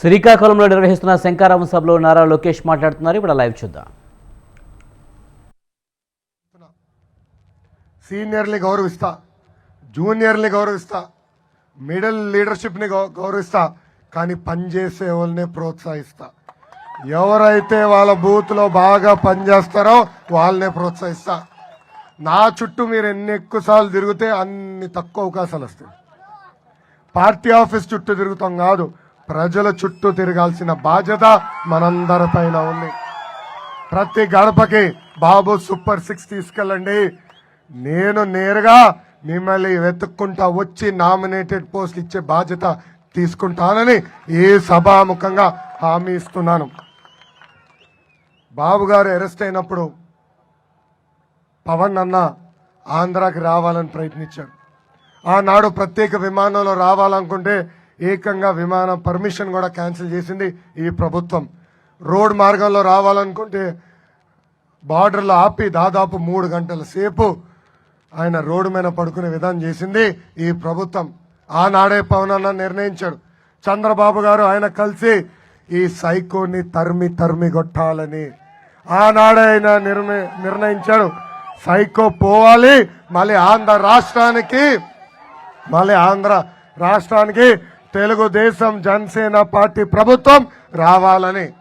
శ్రీకాకుళంలో నిర్వహిస్తున్న శంకారామ సభలో నారా లోకేష్ మాట్లాడుతున్నారు. ఇప్పుడు లైవ్ చూద్దాం. సీనియర్ని గౌరవిస్తా జూనియర్ని గౌరవిస్తా మిడిల్ లీడర్షిప్ని గౌ- గౌరవిస్తా కానీ పనిచేసే వాళ్ళని ప్రోత్సహిస్తా. ఎవరైతే వాళ్ళ బూత్లో బాగా పనిచేస్తారో వాళ్ళనే ప్రోత్సహిస్తా. నా చుట్టూ మీరు ఎన్ని ఎక్కువసార్లు తిరిగితే అన్ని తక్కువ అవకాశాలు వస్తాయి. పార్టీ ఆఫీస్ చుట్టూ తిరుగుతాం కాదు ప్రజల చుట్టూ తిరగాల్సిన బాధ్యత మనందరి పైన ఉంది. ప్రతి గడపకి బాబు సూపర్ సిక్స్ తీసుకెళ్ళండి. నేను నేరుగా మిమ్మల్ని వెతుక్కుంటా వచ్చి నామినేటెడ్ పోస్ట్ ఇచ్చే బాధ్యత తీసుకుంటానని ఈ సభాముఖంగా హామీ ఇస్తున్నాను. బాబు గారు అరెస్ట్ అయినప్పుడు పవన్ అన్న ఆంధ్రాకి రావాలని ప్రయత్నించాడు ఆనాడు ప్రత్యేక విమానంలో రావాలనుకుంటే ఏకంగా విమానం పర్మిషన్ కూడా క్యాన్సిల్ చేసింది ఈ ప్రభుత్వం. రోడ్ మార్గంలో రావాలనుకుంటే బార్డర్లో ఆపి దాదాపు మూడు గంటల సేపు ఆయన రోడ్డు మీద పడుకునే విధానం చేసింది ఈ ప్రభుత్వం. ఆనాడే పవన్ అన్న నిర్ణయించాడు. చంద్రబాబు గారు ఆయన కలిసి ఈ సైకోని తరిమి తరిమి కొట్టాలని ఆనాడే ఆయన నిర్ణయించాడు. సైకో పోవాలి మళ్ళీ ఆంధ్ర రాష్ట్రానికి మళ్ళీ ఆంధ్ర రాష్ట్రానికి తెలుగుదేశం జనసేన పార్టీ ప్రభుత్వం రావాలని.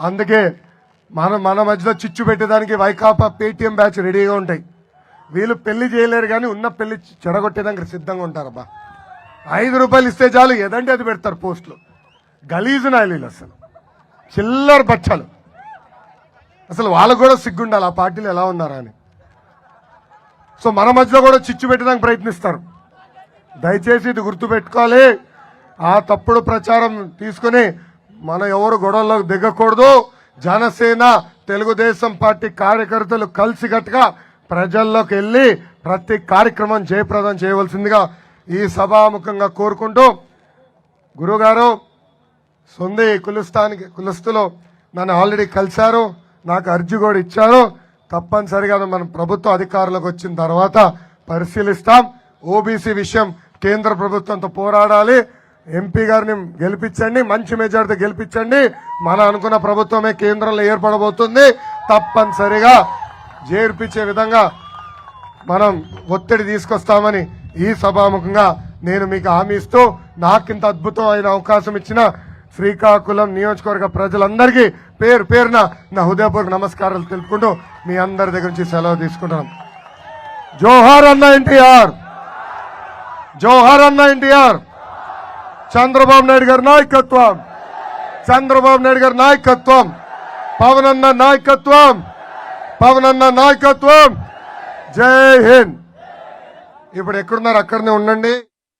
అందుకే మన మన మధ్యలో చిచ్చు పెట్టేదానికి వైకాపా పేటీఎం బ్యాచ్ రెడీగా ఉంటాయి. వీళ్ళు పెళ్ళి చేయలేరు కానీ ఉన్న పెళ్ళి చెడగొట్టేదానికి సిద్ధంగా ఉంటారబ్బా. ఐదు రూపాయలు ఇస్తే చాలు ఏదంటే అది పెడతారు పోస్టులు. గలీజు నాయలు అసలు. చిల్లర బచ్చాలు. అసలు వాళ్ళకు కూడా సిగ్గుండాలి ఆ పార్టీలు ఎలా ఉన్నారా అని. సో మన మధ్యలో కూడా చిచ్చు పెట్టడానికి ప్రయత్నిస్తారు. దయచేసి ఇది గుర్తుపెట్టుకోవాలి. ఆ తప్పుడు ప్రచారం తీసుకుని మన ఎవరు గొడవల్లోకి దిగకూడదు. జనసేన తెలుగుదేశం పార్టీ కార్యకర్తలు కలిసికట్టుగా ప్రజల్లోకి వెళ్ళి ప్రతి కార్యక్రమం జయప్రదం చేయవలసిందిగా ఈ సభాముఖంగా కోరుకుంటూ గురుగారు సొంది కులుస్తానికి కులస్తులు నన్ను ఆల్రెడీ కలిశారు నాకు అర్జీ కూడా ఇచ్చారు. తప్పనిసరిగా మనం ప్రభుత్వ అధికారులకు వచ్చిన తర్వాత పరిశీలిస్తాం. ఓబీసీ విషయం కేంద్ర ప్రభుత్వంతో పోరాడాలి. ఎంపీ గారిని గెలిపించండి మంచి మెజార్టీ గెలిపించండి. మన అనుకున్న ప్రభుత్వమే కేంద్రంలో ఏర్పడబోతుంది. తప్పనిసరిగా చేర్పించే విధంగా మనం ఒత్తిడి తీసుకొస్తామని ఈ సభాముఖంగా నేను మీకు హామీ ఇస్తూ నాకింత అద్భుతమైన అవకాశం ఇచ్చిన శ్రీకాకుళం నియోజకవర్గ ప్రజలందరికీ పేరు పేరున నా హృదయపూర్వక నమస్కారాలు తెలుపుకుంటూ మీ అందరి దగ్గర నుంచి సెలవు తీసుకుంటున్నాం జోహార్ అన్న ఎన్టీఆర్! జోహార్ అన్న ఎన్టీఆర్! చంద్రబాబు నాయుడు గారి నాయకత్వం. చంద్రబాబు నాయుడు గారి నాయకత్వం. పవన్ అన్న నాయకత్వం. పవన్ అన్న నాయకత్వం. జై హింద్. ఇప్పుడు ఎక్కడున్నారు? అక్కడనే ఉండండి.